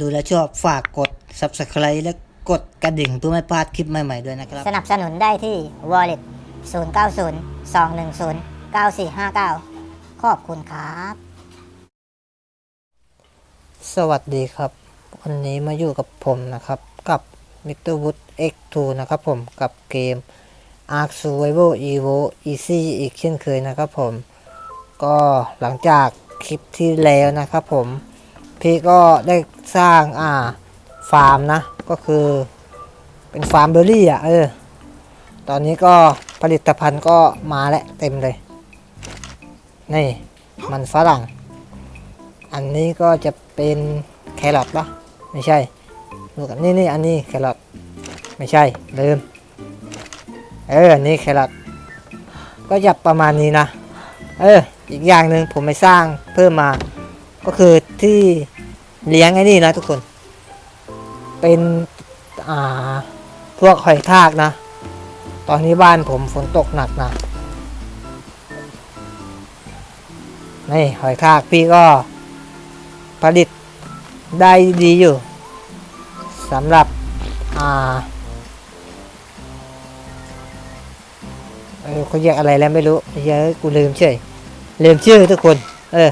ดูแล้วชอบฝากกด subscribe และกดกระดิ่งเพื่อไม่พลาดคลิปใหม่ๆด้วยนะครับ สนับสนุนได้ที่ wallet 090 210 9459 ขอบคุณครับ สวัสดีครับ วันนี้มาอยู่กับผมนะครับ กับ Mr. Wood X2 นะครับผมกับเกม Ark Survival Evo Easy อีกเช่นเคยนะครับผม ก็หลังจากคลิปที่แล้วนะครับผม พี่ก็ได้ สร้างอ่าฟาร์มนะก็คือเป็นฟาร์มเบอร์รี่อะเออตอนนี้ก็ผลิตภัณฑ์ก็มาแล้วเต็มเลย นี่มันฝรั่ง อันนี้ก็จะเป็นแครอทปะไม่ใช่ดูกันนี่นี่อันนี้แครอทไม่ใช่ลืมเอออันนี้แครอทก็จะประมาณนี้นะ เอออีกอย่างหนึ่งผมไปสร้างเพิ่มมา ก็คือที่ เลี้ยงไอ้นี่นะทุกคน เป็นอ่าพวกหอยทากนะ ตอนนี้บ้านผมฝนตกหนักนะนี่หอยทากพี่ก็ผลิตได้ดีอยู่สำหรับ อ่าเออเขาเรียกอะไรแล้วไม่รู้เยอะกูลืมเฉยลืมชื่อทุกคน เออ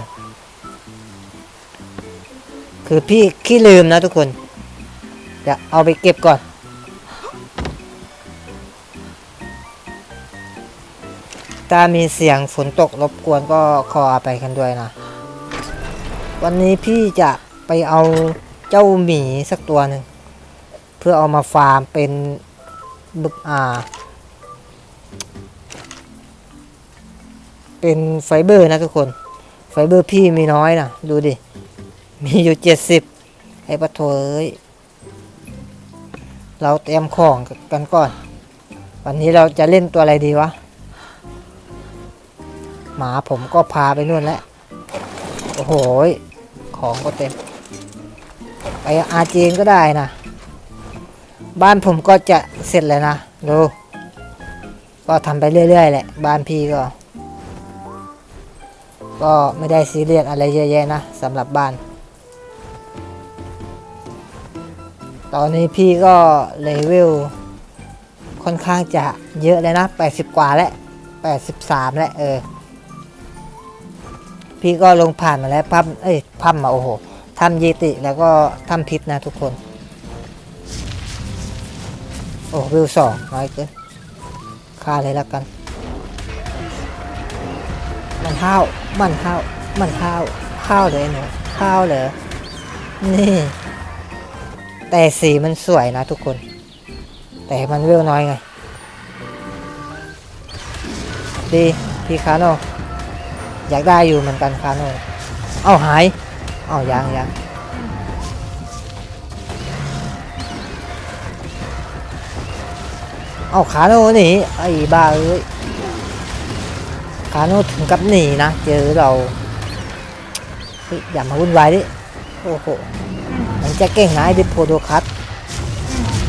คือพี่ขี้ลืมนะทุกคน จะเอาไปเก็บก่อน ถ้ามีเสียงฝนตกรบกวนก็ขออภัยกันด้วยนะ วันนี้พี่จะไปเอาเจ้าหมีสักตัวหนึ่ง เพื่อเอามาฟาร์มเป็นบึกอ่า เป็นไฟเบอร์นะทุกคน ไฟเบอร์พี่มีน้อยนะดูดิ มีอยู่เจ็ดสิบไอ้ปะโถเอ้ยเราเตรียมของกันก่อน วันนี้เราจะเล่นตัวอะไรดีวะ หมาผมก็พาไปนู่นแล้ว โอ้โห ของก็เต็ม ไปอาเจนก็ได้นะ บ้านผมก็จะเสร็จแล้วนะ ดู ก็ทำไปเรื่อยๆแหละ บ้านพี่ก็ ก็ไม่ได้ซีเรียสอะไรเยอะแยะนะสำหรับบ้าน ตอนนี้พี่ก็เลเวลค่อนข้างจะเยอะเลยนะ 80 กว่าแล้ว 83 แล้วเออ พี่ก็ลงผ่านมาแล้วพัมเอ้ยพัมมาโอ้โหทำเยติแล้วก็ทำพิษนะทุกคน โอ้วิวสองน้อยเกินฆ่าเลยแล้วกัน มันห้าวมันห้าวมันห้าวห้าวเลยหนูห้าวเหรอนี่ แต่สีมันสวยนะทุกคน แต่มันเวลน้อยไง ดีพี่คาโนอยากได้อยู่เหมือนกันคาโนเอ้าหาย เอ้ายังยังเอ้าคาโนหนีไอ้บ้าเอ้ยคาโนถึงกับหนีนะ เจอเราอย่ามาวุ่นวายดิ โอ้โห จะเก่งนะไอ้ดิโพโดคัส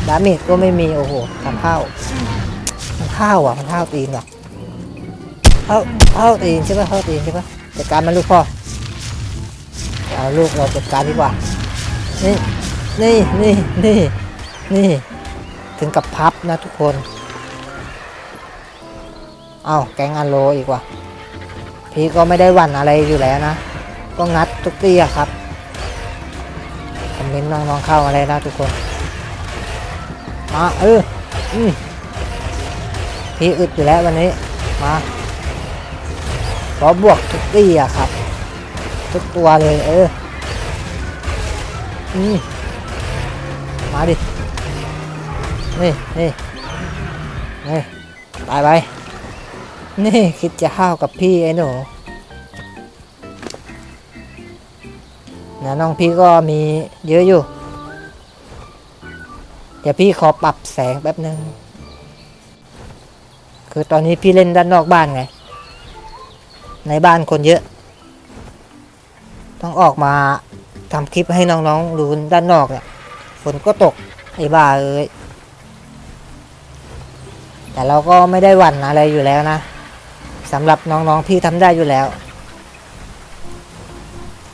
ดาเมจก็ไม่มี โอ้โหทำข้าวมันข้าวอะมันข้าวตีนว่ะเข้าเข้าตีนใช่ปะเข้าตีนใช่ปะจัดการมันลูกพ่อเอาลูกเราจัดการดีกว่า นี่ นี่ นี่ นี่ นี่ ถึงกับพับนะทุกคน เอาแกงอันโลอีกว่ะพี่ก็ไม่ได้หวั่นอะไรอยู่แล้วนะ ก็งัดทุกตีอะครับ มเมนต์น้องเข้ามาเลยนะทุกคนมาเอออืมพี่อึดอยู่แล้ววันนี้มาขอบวกทุกตีอะครับ ทุกตัวเลยเอออืมมาดินี่นี่นี่ตายไปนี่คิดจะห้าวกับพี่ไอ้หนู นะน้องพี่ก็มีเยอะอยู่ เดี๋ยวพี่ขอปรับแสงแป๊บหนึ่งคือตอนนี้พี่เล่นด้านนอกบ้านไง ในบ้านคนเยอะ ต้องออกมาทำคลิปให้น้องๆดูด้านนอกเนี่ยฝนก็ตกไอ้บ้าเอ้ยแต่เราก็ไม่ได้หวั่นอะไรอยู่แล้วนะสำหรับน้องๆพี่ทำได้อยู่แล้ว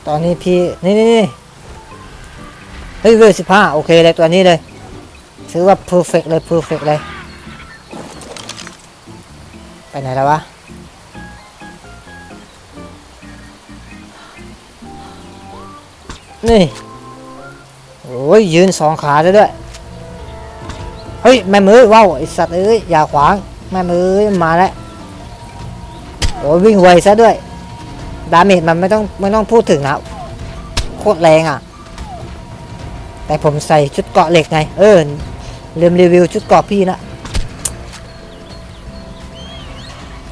ตอนนี้พี่นี่นี่เฮ้ยเวลสิบห้าโอเคเลยตัวนี้เลยถือว่า perfect เลย perfect เลย ไปไหนแล้ววะนี่โอ้ยยืนสองขาได้ด้วย เฮ้ย แม่มือว้าวไอสัตว์เอ้ยอย่าขวาง แม่มือมาแล้วโอ้ยวิ่งไวซะด้วย ดาเมจมันไม่ต้องไม่ต้องพูดถึงนะโคตรแรงอะ แต่ผมใส่ชุดเกาะเหล็กไง เออลืมรีวิวชุดเกาะพี่นะ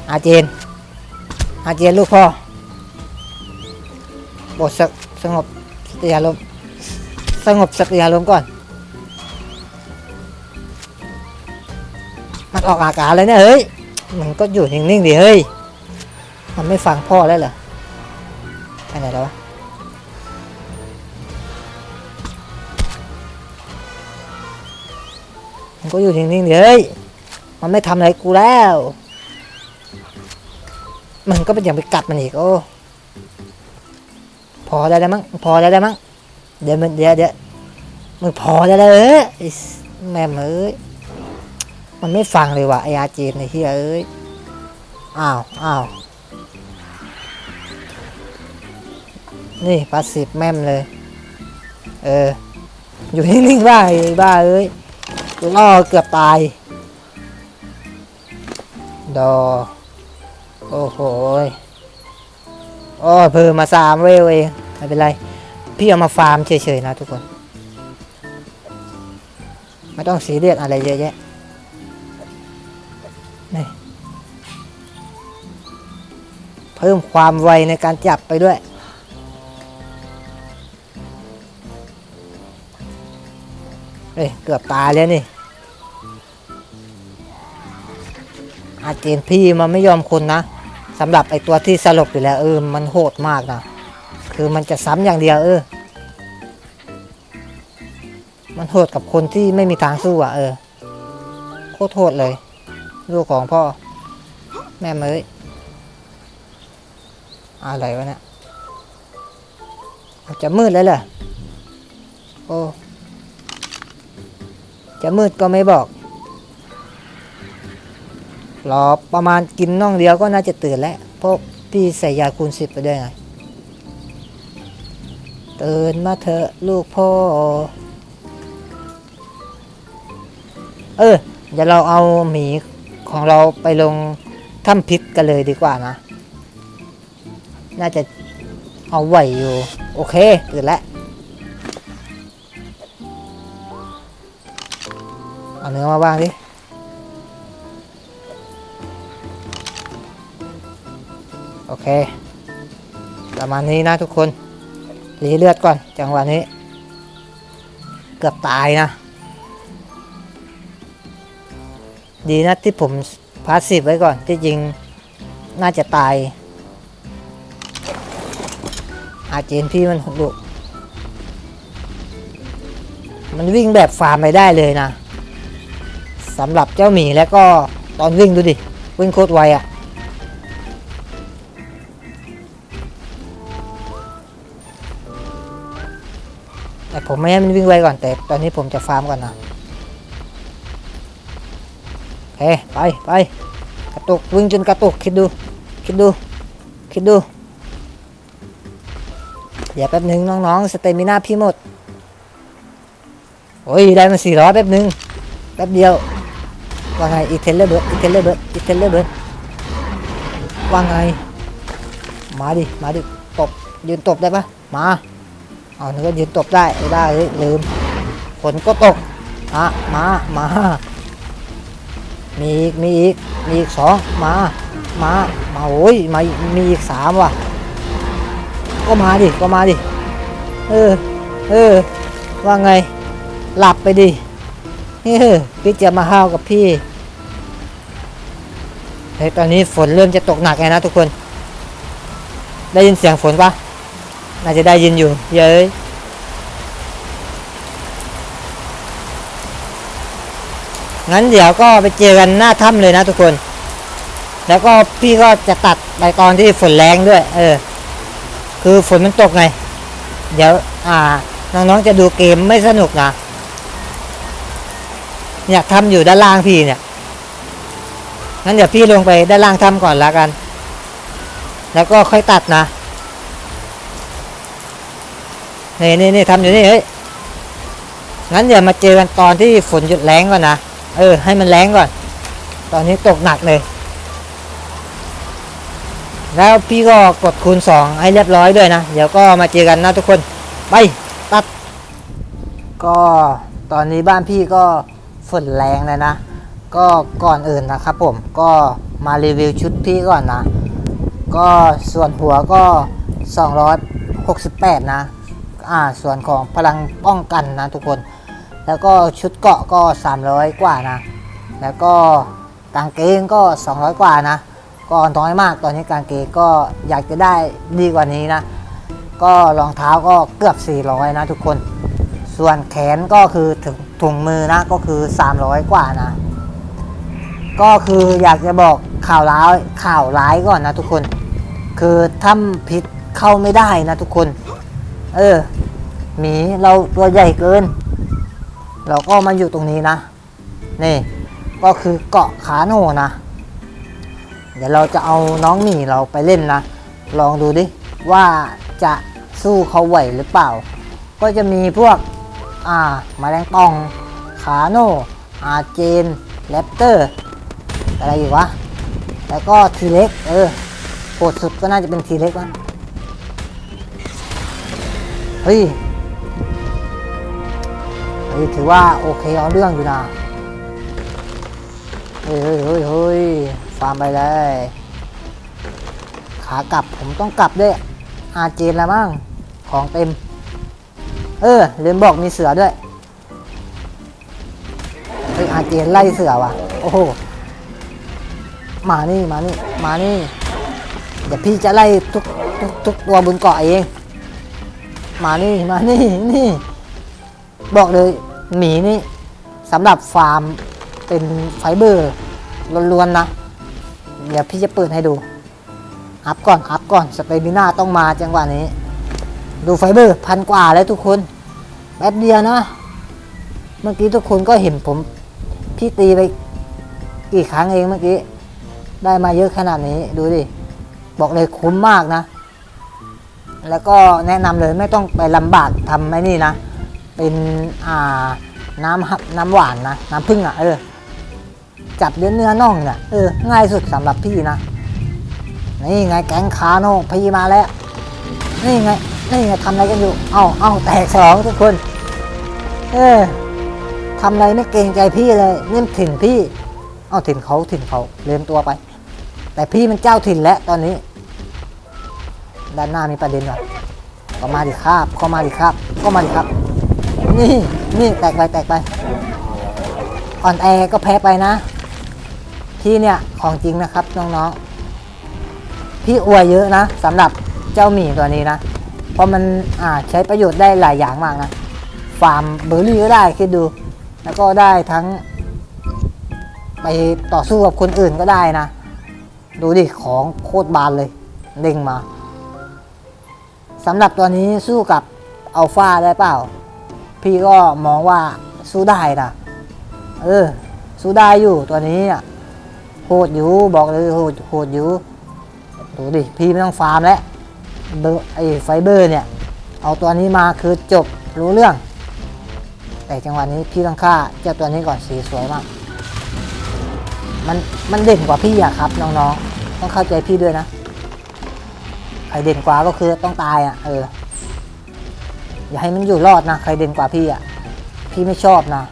อาเจน อาเจนลูกพ่อบทสสงบสติอารมณ์สงบสติอารมณ์ก่อน มันออกอาการเลยเนี่ยเฮ้ย มันก็อยู่นิ่งๆดิเฮ้ย มันไม่ฟังพ่อแล้วเหรอ ไปไหนแล้ววะมันก็อยู่นิ่งๆเฮ้ยมันไม่ทำอะไรกูแล้ว มันก็เป็นอย่างไปกัดมันอีกโอ้พอได้แล้วมั้งพอได้แล้วมั้งเดี๋ยวมันเดี๋ยวเดี๋ยวมึงพอได้แล้วเอ้ยแม่มเอ้ยมันไม่ฟังเลยว่ะไออาเจนไอเฮียเอ้ยอ้าวอ้าว นี่พาสซีฟแม่มเลย เออ อยู่นิ่งๆบ้าไอ้บ้าเอ้ยล่อเกือบตาย ดอ โอ้โหโอ้เพิ่มมาสามเวลเองไม่เป็นไร พี่เอามาฟาร์มเฉยๆนะทุกคน ไม่ต้องซีเรียสอะไรเยอะแยะนี่เพิ่มความไวในการจับไปด้วย เฮ้ยเกือบตายแล้วนี่ อาเจนพี่มันไม่ยอมคนนะสำหรับไอตัวที่สลบอยู่แล้วเออมันโหดมากนะ คือมันจะซ้ำอย่างเดียวเออ มันโหดกับคนที่ไม่มีทางสู้อะเออ โคตรโหดเลย ลูกของพ่อ แม่เมยอะไรวะเนี่ยจะมืดแล้วเหรอโอ้ จะมืดก็ไม่บอก รอประมาณกินน่องเดียวก็น่าจะตื่นแล้ว เพราะพี่ใส่ยาคูณสิบไปด้วยไง ตื่นมาเถอะลูกพ่อ เออเดี๋ยวเราเอาหมีของเราไปลงถ้ำพิษกันเลยดีกว่านะ น่าจะเอาไหวอยู่ โอเคตื่นแล้ว เอาเนื้อมาบ้างดิโอเค ประมาณนี้นะทุกคนรีเลือดก่อนจังหวะนี้ เกือบตายนะ ดีนะที่ผมพาสซีฟไว้ก่อนที่จริงน่าจะตาย อาเจนพี่มันหดุมันวิ่งแบบฟาร์มไม่ได้เลยนะ สำหรับเจ้าหมีแล้วก็ตอนวิ่งดูดิ วิ่งโคตรไวอะ่ะแต่ผมไม่ให้มันวิ่งไวก่อนแต่ตอนนี้ผมจะฟาร์มก่อนนะโอเคไปไปกระตุกวิ่งจนกระตุกคิดดู คิดดู คิดดูเดี๋ยวแป๊บหนึ่งน้องๆสเตมิน่าพี่หมดโอ้ยได้มาสี่ร้อยแป๊บหนึ่งแป๊บเดียว ว่าไงอีเทนเลเบิร์ดอีเทนเลเบิร์ดอีเทนเลเบิร์ดว่าไง มาดิ มาดิ ตบ ยืนตบได้ปะมาเอานึกว่ายืนตบได้ไม่ได้เฮ้ยลืมฝนก็ตกอะมา มา มีอีก มีอีก มีอีกสองมา มา มาโอ้ยมามีอีกสามว่ะ ก็มาดิ ก็มาดิ เออ เออ ว่าไง หลับไปดิ เฮ้ยพี่จะมาห้าวกับพี่เฮ้ยตอนนี้ฝนเริ่มจะตกหนักแล้วนะทุกคน ได้ยินเสียงฝนปะน่าจะได้ยินอยู่ เย้ยงั้นเดี๋ยวก็ไปเจอกันหน้าถ้ำเลยนะทุกคน แล้วก็พี่ก็จะตัดไปตอนที่ฝนแรงด้วย เออ คือฝนมันตกไง เดี๋ยว อ่า น้องๆจะดูเกมไม่สนุกนะ เนี่ยทำอยู่ด้านล่างพี่เนี่ยงั้นเดี๋ยวพี่ลงไปด้านล่างทำก่อนละกัน แล้วก็ค่อยตัดนะนี่นี่นี่ทำอยู่นี่เฮ้ยงั้นเดี๋ยวมาเจอกันตอนที่ฝนหยุดแรงก่อนนะเออ ให้มันแรงก่อน ตอนนี้ตกหนักเลย แล้วพี่ก็กดคูณ 2 ให้เรียบร้อยด้วยนะ เดี๋ยวก็มาเจอกันนะทุกคน ไป ตัด ก็ตอนนี้บ้านพี่ก็ ฝนแรงเลยนะ ก็ก่อนอื่นนะครับผมก็มารีวิวชุดพี่ก่อนนะ ก็ส่วนหัวก็ 268 นะ อ่าส่วนของพลังป้องกันนะทุกคน แล้วก็ชุดเกาะก็ 300 กว่านะ แล้วก็กางเกงก็ 200 กว่านะ ก็น้อยมากตอนนี้กางเกงก็อยากจะได้ดีกว่านี้นะ ก็รองเท้าก็เกือบ 400 นะทุกคน ส่วนแขนก็คือถึง ถุงมือนะก็คือ 300 กว่านะ ก็คืออยากจะบอกข่าวร้ายข่าวร้ายก่อนนะทุกคน คือถ้ำพิษเข้าไม่ได้นะทุกคน เออหมีเราตัวใหญ่เกิน เราก็มาอยู่ตรงนี้นะ นี่ก็คือเกาะขาโหนนะ เดี๋ยวเราจะเอาน้องหมีเราไปเล่นนะ ลองดูดิว่าจะสู้เขาไหวหรือเปล่า ก็จะมีพวก อ่ามาแมลงป่อง ขาโน อาเจนแรปเตอร์ อะไรอยู่วะ แล้วก็ทีเล็ก เออโหดสุดก็น่าจะเป็นทีเล็กนะเฮ้ย เฮ้ย ถือว่าโอเคเอาเรื่องอยู่นะเฮ้ยเฮ้ยเฮ้ยเฮ้ยฟาร์มไปเลย ขากลับผมต้องกลับด้วยอาเจนแล้วมั้งของเต็ม เออลืมบอกมีเสือด้วยเฮ้ยอาเจนไล่เสือว่ะ โอ้โห มานี่มานี่มานี่ เดี๋ยวพี่จะไล่ทุกทุกทุกตัวบนเกาะเอง มานี่มานี่นี่ บอกเลยหมีนี่สำหรับฟาร์มเป็นไฟเบอร์ล้วนๆนะ เดี๋ยวพี่จะเปิดให้ดู อัพก่อน อัพก่อน สเตมิน่าต้องมาจังหวะนี้ ดูไฟเบอร์พันกว่าแล้วทุกคนแป๊บเดียวนะ เมื่อกี้ทุกคนก็เห็นผม พี่ตีไปกี่ครั้งเองเมื่อกี้ ได้มาเยอะขนาดนี้ดูดิ บอกเลยคุ้มมากนะ แล้วก็แนะนำเลยไม่ต้องไปลำบากทำไอ้นี่นะ เป็นอ่าน้ำน้ำหวานนะ น้ำผึ้งอะ เออ จับเนื้อเนื้อน่องเนี่ยเออ ง่ายสุดสำหรับพี่นะ นี่ไงแก๊งคาโนพี่มาแล้ว นี่ไง นี่ทำอะไรกันอยู่ เอ้าเอ้าแตกสองทุกคน เออทำอะไรไม่เกรงใจพี่เลยนี่มถิ่นพี่ เอาถิ่นเขาถิ่นเขาเลืมตัวไป แต่พี่มันเจ้าถิ่นแล้วตอนนี้ ด้านหน้ามีประเด็นว่ะก็มาดิครับก็มาดิครับ ก็มาดิครับ นี่นี่แตกไปแตกไป อ่อนแอก็แพ้ไปนะ พี่เนี่ยของจริงนะครับน้องๆ พี่อวยเยอะนะสำหรับเจ้าหมีตัวนี้นะ เพราะมันใช้ประโยชน์ได้หลายอย่างมากนะ ฟาร์มเบอร์รี่ก็ได้คิดดู แล้วก็ได้ทั้ง ไปต่อสู้กับคนอื่นก็ได้นะ ดูดิ ของโคตรบานเลย เด้งมาสำหรับตัวนี้สู้กับอัลฟาได้เปล่า พี่ก็มองว่าสู้ได้นะเออ สู้ได้อยู่ตัวนี้อะโหดอยู่บอกเลยโหดโหดอยู่ดูดิ พี่ไม่ต้องฟาร์มแล้ว ไอ้ไฟเบอร์เนี่ย เอาตัวนี้มาคือจบรู้เรื่อง แต่จังหวะนี้พี่ต้องฆ่าเจ้าตัวนี้ก่อนสีสวยมาก มันมันเด่นกว่าพี่อะครับน้องๆ ต้องเข้าใจพี่ด้วยนะใครเด่นกว่าก็คือต้องตายอะเออ อย่าให้มันอยู่รอดนะใครเด่นกว่าพี่อะพี่ไม่ชอบนะ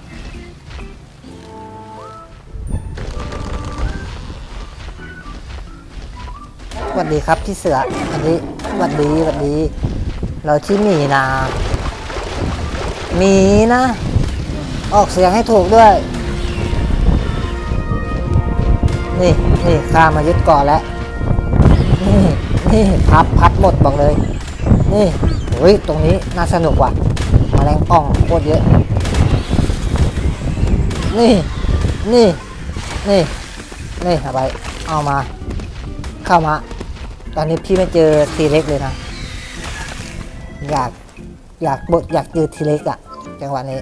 สวัสดีครับพี่เสือสวัส ดีสวัสดีสวัสดี เราชื่อหมีนะหมีนะ ออกเสียงให้ถูกด้วย นี่นี่ข้ามายึดเกาะแล้ว นี่นี่พับพับหมดบอกเลย นี่โอ้ยตรงนี้น่าสนุกว่ะมแมลงป่องโคตรเยอะ นี่ นี่ นี่ นี่เอาไป เอามา เข้ามา ตอนนี้พี่ไม่เจอทีเล็กเลยนะ อยากอยากบดอยากยืดทีเล็กอะจังหวะนี้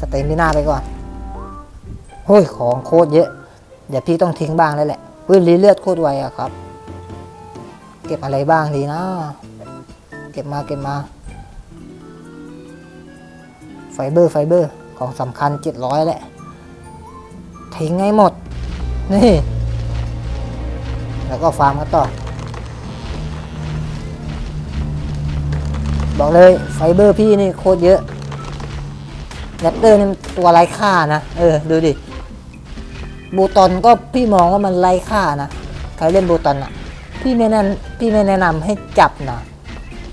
สเตมิน่าไปก่อนโอ้ยของโคตรเยอะ เดี๋ยวพี่ต้องทิ้งบ้างแล้วแหละเฮ้ยรีเลือดโคตรไวอะครับ เก็บอะไรบ้างดีนะ เก็บมาเก็บมาไฟเบอร์ไฟเบอร์ของสำคัญ700แหละ ทิ้งให้หมด นี่ แล้วก็ฟาร์มกันต่อ บอกเลยไฟเบอร์พี่นี่โคตรเยอะแรปเตอร์นี่ตัวไร้ค่านะ เออ ดูดิ บูตอนก็พี่มองว่ามันไร้ค่านะใครเล่นบูตอนอะพี่ไม่แนะพี่ไม่แนะนำให้จับนะ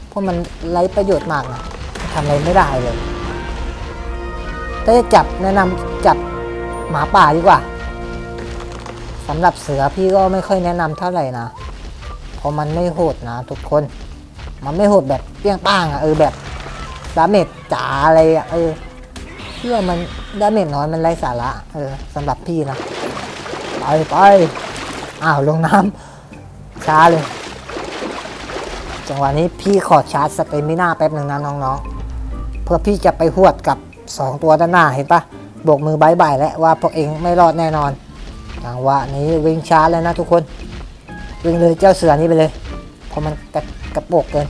เพราะมันไร้ประโยชน์มากนะทำอะไรไม่ได้เลย ถ้าจะจับแนะนำจับหมาป่าดีกว่าสำหรับเสือพี่ก็ไม่ค่อยแนะนำเท่าไหร่นะ เพราะมันไม่โหดนะทุกคน มันไม่โหดแบบเปี้ยงป้างอะเออแบบดาเมจจ๋าอะไรอะเออเพื่อมันดาเมจน้อยมันไร้สาระเออสำหรับพี่นะไปไปอ้าวลงน้ำช้าเลย จังหวะนี้พี่ขอชาร์จสเตมิน่าแป๊บหนึ่งนะน้องๆ เพื่อพี่จะไปหวดกับ 2 ตัวด้านหน้าเห็นปะโบกมือบายบายแล้วว่าพวกเองไม่รอดแน่นอน จังหวะนี้วิ่งช้าเลยนะทุกคน วิ่งเลยเจ้าเสือนี้ไปเลยเพราะมันกระ กระโปกเกิน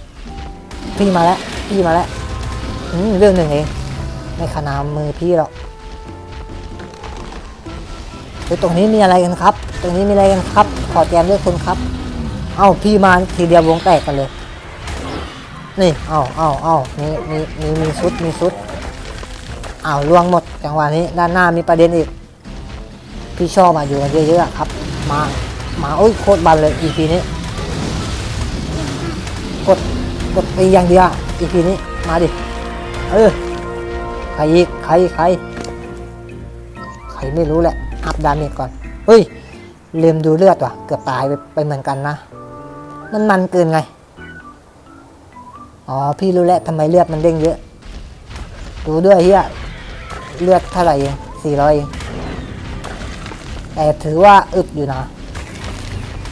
พี่มาแล้ว พี่มาแล้วอืมเรื่องหนึ่งเองไม่ขนามมือพี่หรอกเฮ้ยตรงนี้มีอะไรกันครับ ตรงนี้มีอะไรกันครับ ขอแจมด้วยคุณครับ เอ้าพี่มาทีเดียววงแตกกันเลย นี่ เอ้าเอ้าเอ้ามีมีมีมีชุดมีชุดอ้าวล่วงหมดจังหวะนี้ด้านหน้ามีประเด็นอีก พี่ชอบมาอยู่กันเยอะๆครับ มา มาโอ้ยโคตรบันเลย EP นี้ กดกดตีอย่างเดียว EP นี้มาดิเออใครอีกใครใครใครไม่รู้แหละอัพดาเมจก่อนเฮ้ยลืมดูเลือดว่ะเกือบตายไปไปเหมือนกันนะมันมันเกินไงอ๋อพี่รู้แล้วทำไมเลือดมันเด้งเยอะดูด้วยเฮียเลือดเท่าไหร่เองสี่ร้อยเองแต่ถือว่าอึดอยู่นะ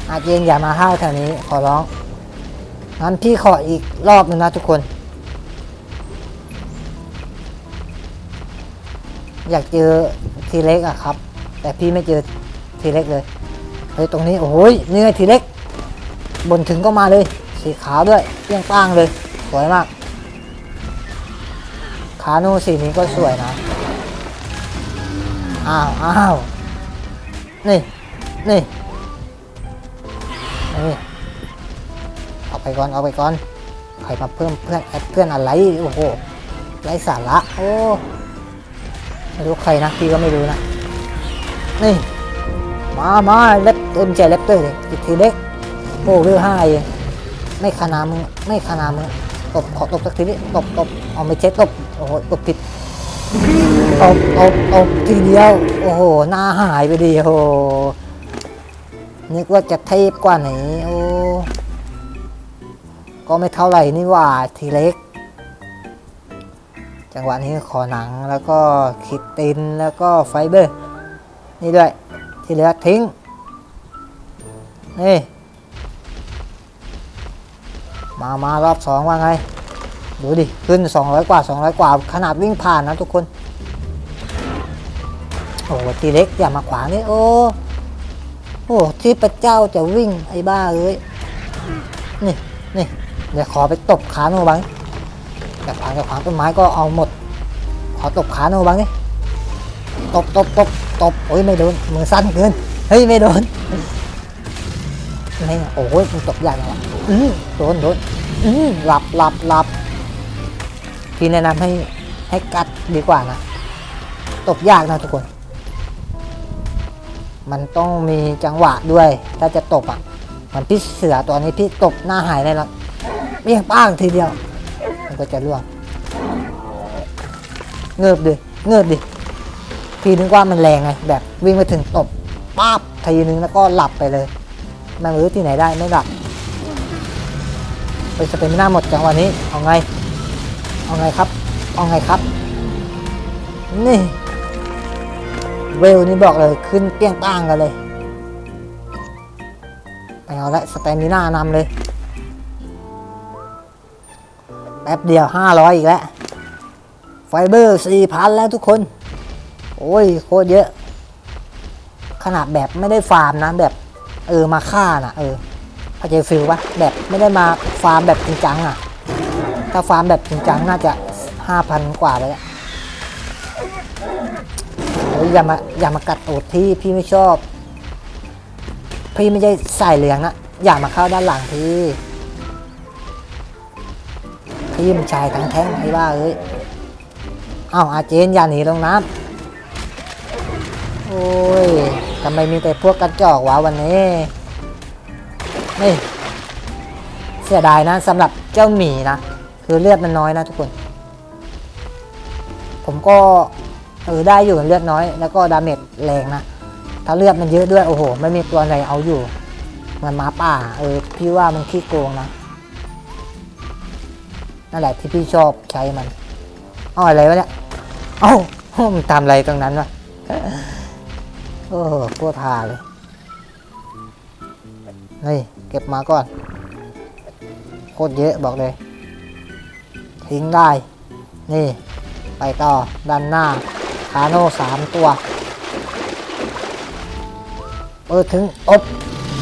อาเจนอย่ามาห้าวแถวนี้ขอร้อง งั้นพี่ขออีกรอบหนึงนะทุกคน อยากเจอทีเล็กอะครับ แต่พี่ไม่เจอทีเล็กเลย เฮ้ยตรงนี้โอ้ยนี่ไงทีเล็ก บนถึงก็มาเลย สีขาวด้วยเปรี้ยงป้างเลย สวยมากขาโนสีนี้ก็สวยนะ อ้าวอ้าวนี่ นี่ นี่ ไปก่อนเอาไปก่อนใครมาเพิ่มเพื่อนแอดเพื่อนอะไรโอ้โหไร้สาระโอ้ไม่รู้ใครนะพี่ก็ไม่รู้นะนี่มามาเล็บเต็มใจเล็บเตอร์เลยอีกทีเล็กโอ้เรือห้าเองไม่ขนามึงไม่ขนามึงตบขอตบสักทีนี้ตบตบเอาไม่เช็ดตบโอ้โหตบผิดตบตบตบทีเดียว โอ้โหหน้าหายไปดีโอ้โหนึกว่าจะเทพกว่านี้โอ้ ก็ไม่เท่าไหร่นี่หว่าทีเล็ก จังหวะนี้ขอหนังแล้วก็คิดตินแล้วก็ไฟเบอร์ นี่ด้วย ที่เหลือทิ้ง นี่ มามารอบสองว่าไง ดูดิ ขึ้น 200 กว่า 200 กว่า ขนาดวิ่งผ่านนะทุกคน โอ้ทีเล็กอย่ามาขวางนี่ โอ้โอ้ที่พระเจ้าจะวิ่งไอ้บ้าเอ้ยนี่นี่ เดี๋ยวขอไปตบขาโนบังแต่ขวางแต่ขวางต้นไม้ก็เอาหมด ขอตบขาโนบังนี่ตบตบตบตบโอ้ยไม่โดนมือสั้นเกินเฮ้ยไม่โดนไม่โอ้ยมันตบยากจังวะอือโดนโดนอือหลับหลับหลับพี่แนะนำให้ให้กัดดีกว่านะตบยากนะทุกคน มันต้องมีจังหวะด้วย ถ้าจะตบอะมันพี่เสือตัวนี้พี่ตบหน้าหายเลยนะ เปี้ยงป้างทีเดียว มันก็จะล่วงเงิบดิเงิบดิพี่นึกว่ามันแรงไงแบบวิ่งไปถึงตบป้าบทีนึงแล้วก็หลับไปเลยแม่งรู้ที่ไหนได้ไม่หลับไปสเปนหน้าหมดจังวะนี้เอาไง เอาไงครับ เอาไงครับ นี่เวลนี่บอกเลยขึ้นเปี้ยงป้างกันเลยไปเอาละสเตมิน่านำเลย ป๊บเดียวห้าร้อยอีกแล้ว ไฟเบอร์สี่พันแล้วทุกคน โอ้ย โคตรเยอะ ขนาดแบบไม่ได้ฟาร์มนะ แบบ เออ มาฆ่านะเออเข้าใจฟิลปะแบบไม่ได้มาฟาร์มแบบจริงจังอะถ้าฟาร์มแบบจริงจังน่าจะห้าพันกว่าเลยอะอยอย่ามาอย่ามากัดตูดพี่พี่ไม่ชอบ พี่ไม่ใช่ใส่เหลืองนะอย่ามาเข้าด้านหลังพี่ พี่มันชายทั้งแท่งไอ้บ้าเอ้ยเอ้าอาเจนอย่าหนีลงน้ำโอ้ยทำไมมีแต่พวกกระจอกวะวันนี้นี่เสียดายนะสำหรับเจ้าหมีนะ คือเลือดมันน้อยนะทุกคน ผมก็เออได้อยู่เลือดน้อย แล้วก็ดาเมจแรงนะ ถ้าเลือดมันเยอะด้วยโอ้โห ไม่มีตัวไหนเอาอยู่เหมันมาป่า เออพี่ว่ามันขี้โกงนะ นั่นแหละที่พี่ชอบใช้มันเอาอะไรวะเนี่ยเอ้ามันทำอะไรตรงนั้นวะโอ้โหโคตรทาเลยนี่เก็บมาก่อนโคตรเยอะบอกเลย ทิ้งได้ นี่ ไปต่อด้านหน้าคาโน่สามตัว เปิดถึงอบ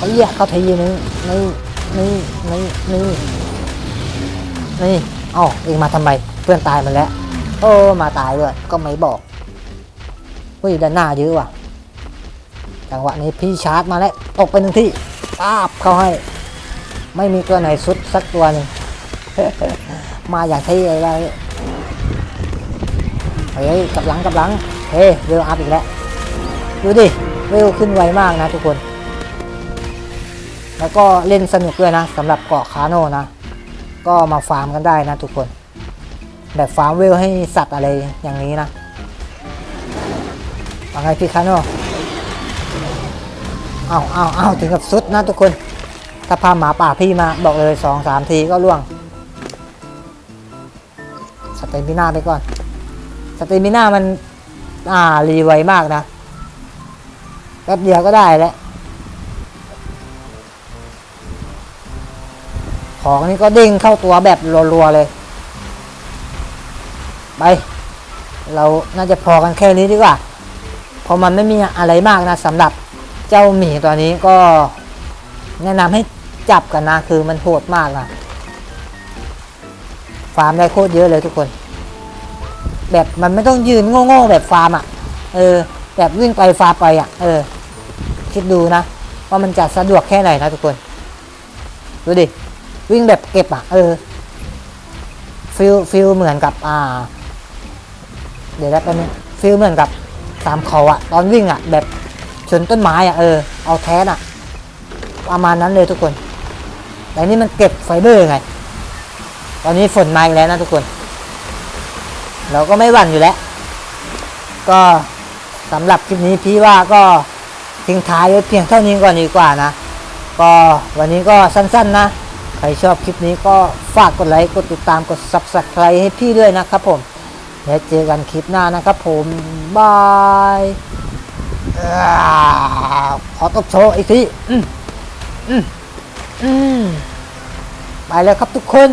เรียกเขาทีนึงนี่นี่นี่นี่นี่ อ้าเองมาทำไม เพื่อนตายมาแล้วโอ้มาตายด้วยก็ไม่บอกเฮ้ยด้านหน้าเยอะว่ะ จังหวะนี้พี่ชาร์จมาแล้วตกไปหนึ่งที่ป้าบเขาให้ ไม่มีตัวไหนสุดสักตัวหนึ่งมาอย่างที่อะไรเฮ้ยกลับหลังกลับหลังเฮ้ยเวลอัพอีกแล้วดูดิเวลขึ้นไวมากนะทุกคน แล้วก็เล่นสนุกด้วยนะสำหรับเกาะคาโน่นะ ก็มาฟาร์มกันได้นะทุกคน แบบฟาร์มเวลให้สัตว์อะไรอย่างนี้นะว่าไงพี่คาโนเอาเอาเอาถึงกับสุดนะทุกคน ถ้าพาหมาป่าพี่มาบอกเลยสองสามทีก็ล่วง สเตมิน่าไปก่อน สเตมิน่ามัน อ่า รีไวมากนะแป๊บเดียวก็ได้แล้ว ของนี่ก็เด้งเข้าตัวแบบรัวๆเลย ไป เราน่าจะพอกันแค่นี้ดีกว่าเพราะมันไม่มีอะไรมากนะสำหรับเจ้าหมีตัวนี้ก็แนะนำให้จับกันนะ คือมันโหดมากนะฟาร์มได้โคตรเยอะเลยทุกคน แบบมันไม่ต้องยืนโง่ๆแบบฟาร์มอะ เออ แบบวิ่งไปฟาร์มไปอะ เออ คิดดูนะ ว่ามันจะสะดวกแค่ไหนนะทุกคน ดูดิ วิ่งแบบเก็บอะ เออฟิลฟิลเหมือนกับอ่า เดี๋ยวแป๊บนึงฟิลเหมือนกับตามเขาอะ ตอนวิ่งอะ แบบชนต้นไม้อะเออเอาแท้อะ ประมาณนั้นเลยทุกคน แต่นี่มันเก็บไฟเบอร์ไง ตอนนี้ฝนมาอีกแล้วนะทุกคน เราก็ไม่หวั่นอยู่แล้ว ก็สำหรับคลิปนี้พี่ว่าก็ทิ้งท้ายไว้เพียงเท่านี้ก่อนดีกว่านะ ก็วันนี้ก็สั้นๆนะ ใครชอบคลิปนี้ก็ฝากกดไลค์ กดติดตาม กด subscribe ให้พี่ด้วยนะครับผม แล้วเจอกันคลิปหน้านะครับผม บายขอตบโชว์อีกทีไปแล้วครับทุกคน